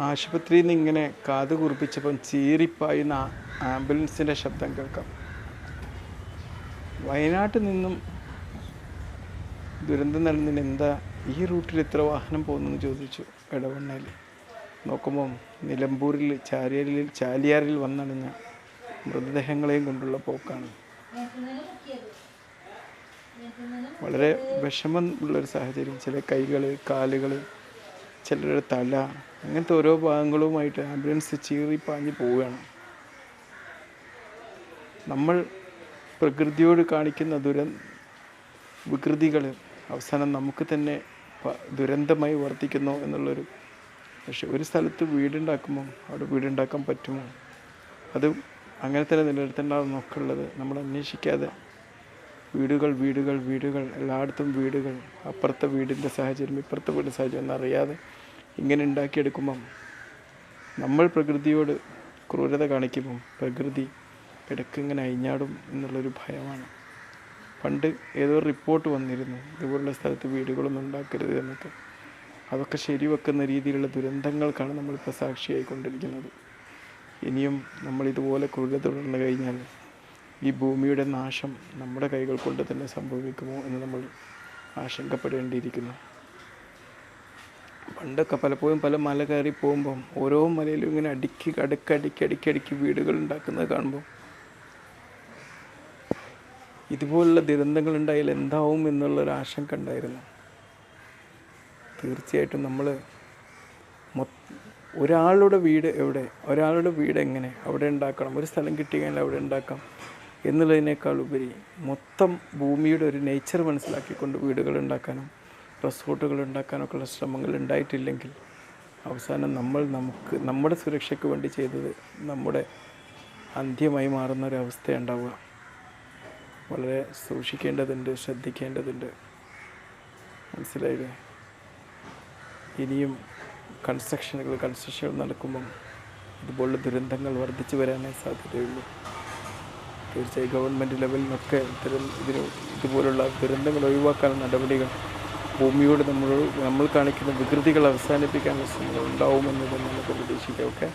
ആശുപത്രിയിൽ നിന്ന് ഇങ്ങനെ കാത് കുറിപ്പിച്ചപ്പം ചീറിപ്പായുന്ന ആംബുലൻസിന്റെ ശബ്ദം കേൾക്കാം. വയനാട്ടിൽ നിന്നും ദുരന്തം നടന്നതിന് എന്താ ഈ റൂട്ടിൽ എത്ര വാഹനം പോകുന്നെന്ന് ചോദിച്ചു ഇടവണ്ണയിൽ നോക്കുമ്പം നിലമ്പൂരിൽ ചാലിയാറിൽ ചാലിയാറിൽ വന്നണിഞ്ഞ മൃതദേഹങ്ങളെയും കൊണ്ടുള്ള പോക്കാണ്. വളരെ വിഷമം ഉള്ളൊരു സാഹചര്യം. ചില കൈകൾ കാലുകൾ ചിലരുടെ തല അങ്ങനത്തെ ഓരോ ഭാഗങ്ങളുമായിട്ട് ആംബുലൻസ് ചീറി പാഞ്ഞ് പോവുകയാണ്. നമ്മൾ പ്രകൃതിയോട് കാണിക്കുന്ന ദുര വികൃതികൾ അവസാനം നമുക്ക് തന്നെ ദുരന്തമായി വർത്തിക്കുന്നു എന്നുള്ളൊരു പക്ഷെ ഒരു സ്ഥലത്ത് വീടുണ്ടാക്കുമ്പോൾ അവിടെ വീടുണ്ടാക്കാൻ പറ്റുമോ? അത് അങ്ങനെ തന്നെ നിലനിർത്തേണ്ടതെന്നൊക്കെ ഉള്ളത് നമ്മൾ അന്വേഷിക്കാതെ വീടുകൾ വീടുകൾ വീടുകൾ എല്ലായിടത്തും വീടുകൾ അപ്പുറത്തെ വീടിന്റെ സാഹചര്യം ഇപ്പുറത്തെ വീടിന്റെ സാഹചര്യം എന്നറിയാതെ ഇങ്ങനെ ഉണ്ടാക്കിയെടുക്കുമ്പം നമ്മൾ പ്രകൃതിയോട് ക്രൂരത കാണിക്കുമ്പം പ്രകൃതി ഇടയ്ക്ക് ഇങ്ങനെ അഴിഞ്ഞാടും എന്നുള്ളൊരു ഭയമാണ്. പണ്ട് ഏതോ റിപ്പോർട്ട് വന്നിരുന്നു ഇതുപോലുള്ള സ്ഥലത്ത് വീടുകളൊന്നും ഉണ്ടാക്കരുത് എന്നൊക്കെ. അതൊക്കെ ശരിവെക്കുന്ന രീതിയിലുള്ള ദുരന്തങ്ങൾക്കാണ് നമ്മളിപ്പോൾ സാക്ഷിയായിക്കൊണ്ടിരിക്കുന്നത്. ഇനിയും നമ്മൾ ഇതുപോലെ ക്രൂരത തുടർന്നു കഴിഞ്ഞാൽ ഈ ഭൂമിയുടെ നാശം നമ്മുടെ കൈകൾ കൊണ്ട് തന്നെ സംഭവിക്കുമോ എന്ന് നമ്മൾ ആശങ്കപ്പെടേണ്ടിയിരിക്കുന്നു. പണ്ടൊക്കെ പലപ്പോഴും പല മല കയറി പോകുമ്പം ഓരോ മലയിലും ഇങ്ങനെ അടുക്കി അടുക്കി അടുക്കി അടുക്കി അടുക്കി വീടുകൾ ഉണ്ടാക്കുന്നത് കാണുമ്പോൾ ഇതുപോലുള്ള ദുരന്തങ്ങൾ ഉണ്ടായാൽ എന്താവും എന്നുള്ളൊരു ആശങ്ക ഉണ്ടായിരുന്നു. തീർച്ചയായിട്ടും നമ്മൾ ഒരാളുടെ വീട് എവിടെ ഒരാളുടെ വീട് എങ്ങനെ അവിടെ ഉണ്ടാക്കണം ഒരു സ്ഥലം കിട്ടിയെങ്കിൽ അവിടെ ഉണ്ടാക്കാം എന്നുള്ളതിനേക്കാൾ ഉപരി മൊത്തം ഭൂമിയുടെ ഒരു നേച്ചർ മനസ്സിലാക്കിക്കൊണ്ട് വീടുകൾ ഉണ്ടാക്കാനും റിസോർട്ടുകൾ ഉണ്ടാക്കാനൊക്കെയുള്ള ശ്രമങ്ങൾ ഉണ്ടായിട്ടില്ലെങ്കിൽ അവസാനം നമ്മൾ നമുക്ക് നമ്മുടെ സുരക്ഷയ്ക്ക് വേണ്ടി ചെയ്തത് നമ്മുടെ അന്ത്യമായി മാറുന്ന ഒരവസ്ഥ ഉണ്ടാവുക വളരെ സൂക്ഷിക്കേണ്ടതുണ്ട് ശ്രദ്ധിക്കേണ്ടതുണ്ട്. മനസ്സിലായില്ലേ? ഇനിയും കൺസ്ട്രക്ഷനുകൾ കൺസ്ട്രക്ഷനുകൾ നടക്കുമ്പം ഇതുപോലുള്ള ദുരന്തങ്ങൾ വർദ്ധിച്ചു വരാനേ സാധ്യതയുള്ളൂ. തീർച്ചയായും ഗവൺമെന്റ് ലെവലിലൊക്കെ ഇത്തരം ഇതിന് ഇതുപോലുള്ള ദുരന്തങ്ങൾ ഒഴിവാക്കാനുള്ള നടപടികൾ ഭൂമിയോട് നമ്മൾ നമ്മൾ കാണിക്കുന്ന വികൃതികൾ അവസാനിപ്പിക്കാനുള്ള ശ്രമങ്ങൾ ഉണ്ടാവുമെന്ന് നമുക്ക് പ്രതീക്ഷിക്കാം ഓക്കെ?